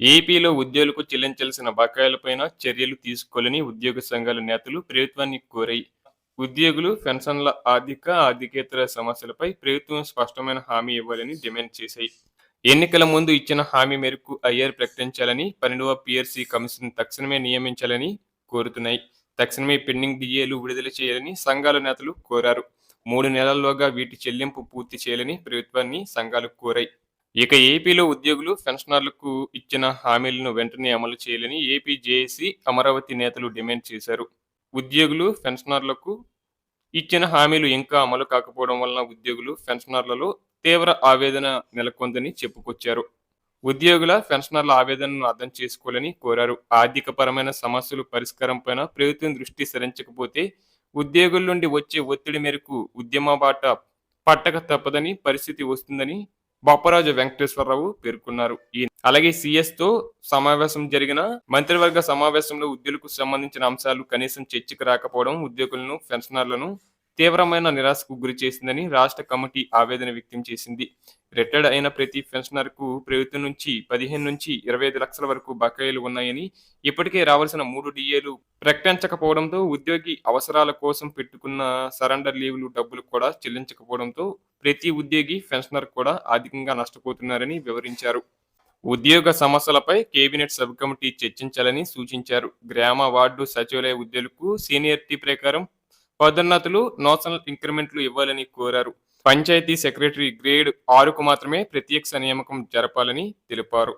ఏపీలో ఉద్యోగులకు చెల్లించాల్సిన బకాయిలపైన చర్యలు తీసుకోవాలని ఉద్యోగ సంఘాల నేతలు ప్రభుత్వాన్ని కోరాయి. ఉద్యోగులు పెన్షన్ల ఆర్థిక ఆర్థికేతర సమస్యలపై ప్రభుత్వం స్పష్టమైన హామీ ఇవ్వాలని డిమాండ్ చేశాయి. ఎన్నికల ముందు ఇచ్చిన హామీ మేరకు ఐఆర్ ప్రకటించాలని పన్నెండవ పిఆర్సీ కమిషన్ తక్షణమే నియమించాలని కోరుతున్నాయి. తక్షణమే పెండింగ్ డిఏలు విడుదల చేయాలని సంఘాల నేతలు కోరారు. మూడు నెలల్లోగా వీటి చెల్లింపు పూర్తి చేయాలని ప్రభుత్వాన్ని సంఘాలు కోరాయి. ఇక ఏపీలో ఉద్యోగులు పెన్షనర్లకు ఇచ్చిన హామీలను వెంటనే అమలు చేయాలని ఏపీ జేఏసీ అమరావతి నేతలు డిమాండ్ చేశారు. ఉద్యోగులు పెన్షనర్లకు ఇచ్చిన హామీలు ఇంకా అమలు కాకపోవడం వలన ఉద్యోగులు పెన్షనర్లలో తీవ్ర ఆవేదన నెలకొందని చెప్పుకొచ్చారు. ఉద్యోగుల పెన్షనర్ల ఆవేదనను అర్థం చేసుకోవాలని కోరారు. ఆర్థిక పరమైన సమస్యలు పరిష్కారంపైన ప్రభుత్వం దృష్టి సరించకపోతే ఉద్యోగుల నుండి వచ్చే ఒత్తిడి మేరకు ఉద్యమ బాట పట్టక తప్పదని పరిస్థితి వస్తుందని బొప్పరాజు వెంకటేశ్వరరావు పేర్కొన్నారు. అలాగే సిఎస్తో సమావేశం జరిగిన మంత్రివర్గ సమావేశంలో ఉద్యోగులకు సంబంధించిన అంశాలు కనీసం చర్చకు రాకపోవడం ఉద్యోగులను పెన్షనర్లను తీవ్రమైన నిరాశకు గురి చేసిందని రాష్ట్ర కమిటీ ఆవేదన వ్యక్తం చేసింది. రిటైర్డ్ అయిన ప్రతి పెన్షనర్కు ప్రభుత్వం నుంచి పదిహేను నుంచి ఇరవై ఐదు లక్షల వరకు బకాయిలు ఉన్నాయని ఇప్పటికే రావాల్సిన మూడు డిఏలు ప్రకటించకపోవడంతో ఉద్యోగి అవసరాల కోసం పెట్టుకున్న సరెండర్ లీవులు డబ్బులు కూడా చెల్లించకపోవడంతో ప్రతి ఉద్యోగి పెన్షనర్ కూడా ఆర్థికంగా నష్టపోతున్నారని వివరించారు. ఉద్యోగ సమస్యలపై కేబినెట్ సబ్ కమిటీ చర్చించాలని సూచించారు. గ్రామ వార్డు సచివాలయ ఉద్యోగులకు సీనియర్టీ ప్రకారం పదోన్నతులు నోషనల్ ఇంక్రిమెంట్లు ఇవ్వాలని కోరారు. పంచాయతీ సెక్రటరీ గ్రేడ్ ఆరుకు మాత్రమే ప్రత్యక్ష నియామకం జరపాలని తెలిపారు.